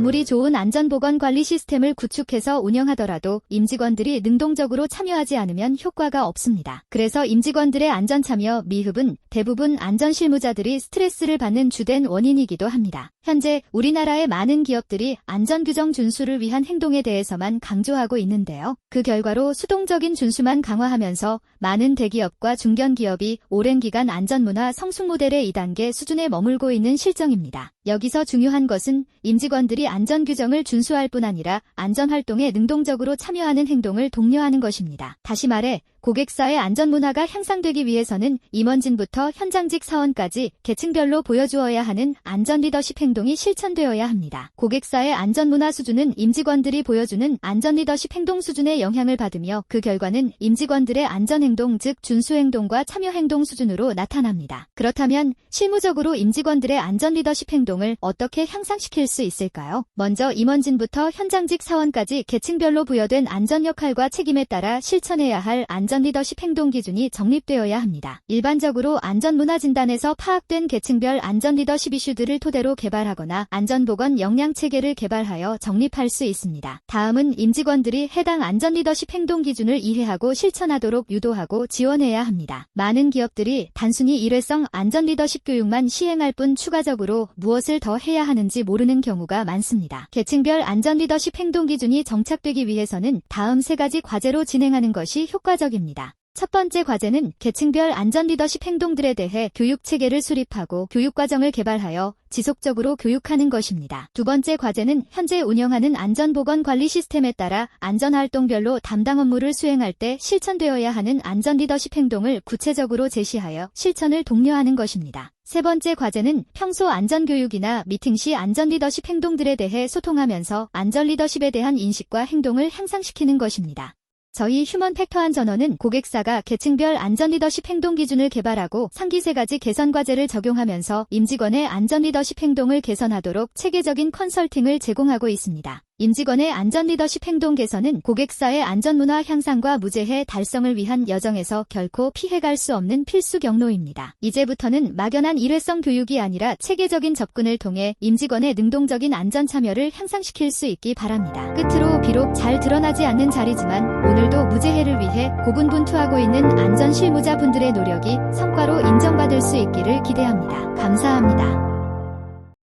아무리 좋은 안전보건관리 시스템을 구축해서 운영하더라도 임직원들이 능동적으로 참여하지 않으면 효과가 없습니다. 그래서 임직원들의 안전참여 미흡은 대부분 안전실무자들이 스트레스를 받는 주된 원인이기도 합니다. 현재 우리나라의 많은 기업들이 안전규정 준수를 위한 행동에 대해서만 강조하고 있는데요. 그 결과로 수동적인 준수만 강화하면서 많은 대기업과 중견기업이 오랜 기간 안전문화 성숙 모델의 2단계 수준에 머물고 있는 실정입니다. 여기서 중요한 것은 임직원들이 안전 규정을 준수할 뿐 아니라 안전 활동에 능동적으로 참여하는 행동을 독려하는 것입니다. 다시 말해 고객사의 안전 문화가 향상되기 위해서는 임원진부터 현장직 사원까지 계층별로 보여주어야 하는 안전 리더십 행동이 실천되어야 합니다. 고객사의 안전 문화 수준은 임직원들이 보여주는 안전 리더십 행동 수준에 영향을 받으며 그 결과는 임직원들의 안전 행동 즉 준수 행동과 참여 행동 수준으로 나타납니다. 그렇다면 실무적으로 임직원들의 안전 리더십 행동을 어떻게 향상시킬 수 있을까요? 먼저 임원진부터 현장직 사원까지 계층별로 부여된 안전 역할과 책임에 따라 실천해야 할 안전 리더십 행동 기준이 정립되어야 합니다. 일반적으로 안전문화 진단에서 파악된 계층별 안전 리더십 이슈들을 토대로 개발하거나 안전보건 역량 체계를 개발하여 정립할 수 있습니다. 다음은 임직원들이 해당 안전 리더십 행동 기준을 이해하고 실천하도록 유도하고 지원해야 합니다. 많은 기업들이 단순히 일회성 안전 리더십 교육만 시행할 뿐 추가적으로 무엇을 더 해야 하는지 모르는 경우가 많습니다. 계층별 안전 리더십 행동 기준이 정착되기 위해서는 다음 세 가지 과제로 진행하는 것이 효과적입니다. 첫 번째 과제는 계층별 안전 리더십 행동들에 대해 교육 체계를 수립하고 교육 과정을 개발하여 지속적으로 교육하는 것입니다. 두 번째 과제는 현재 운영하는 안전보건 관리 시스템에 따라 안전활동별로 담당 업무를 수행할 때 실천되어야 하는 안전 리더십 행동을 구체적으로 제시하여 실천을 독려하는 것입니다. 세 번째 과제는 평소 안전교육이나 미팅 시 안전 리더십 행동들에 대해 소통하면서 안전 리더십에 대한 인식과 행동을 향상시키는 것입니다. 저희 휴먼 팩터 안전원은 고객사가 계층별 안전 리더십 행동 기준을 개발하고 상기 세 가지 개선 과제를 적용하면서 임직원의 안전 리더십 행동을 개선하도록 체계적인 컨설팅을 제공하고 있습니다. 임직원의 안전 리더십 행동 개선은 고객사의 안전 문화 향상과 무재해 달성을 위한 여정에서 결코 피해갈 수 없는 필수 경로입니다. 이제부터는 막연한 일회성 교육이 아니라 체계적인 접근을 통해 임직원의 능동적인 안전 참여를 향상시킬 수 있기 바랍니다. 끝으로 비록 잘 드러나지 않는 자리지만 오늘도 무재해를 위해 고군분투하고 있는 안전 실무자분들의 노력이 성과로 인정받을 수 있기를 기대합니다. 감사합니다.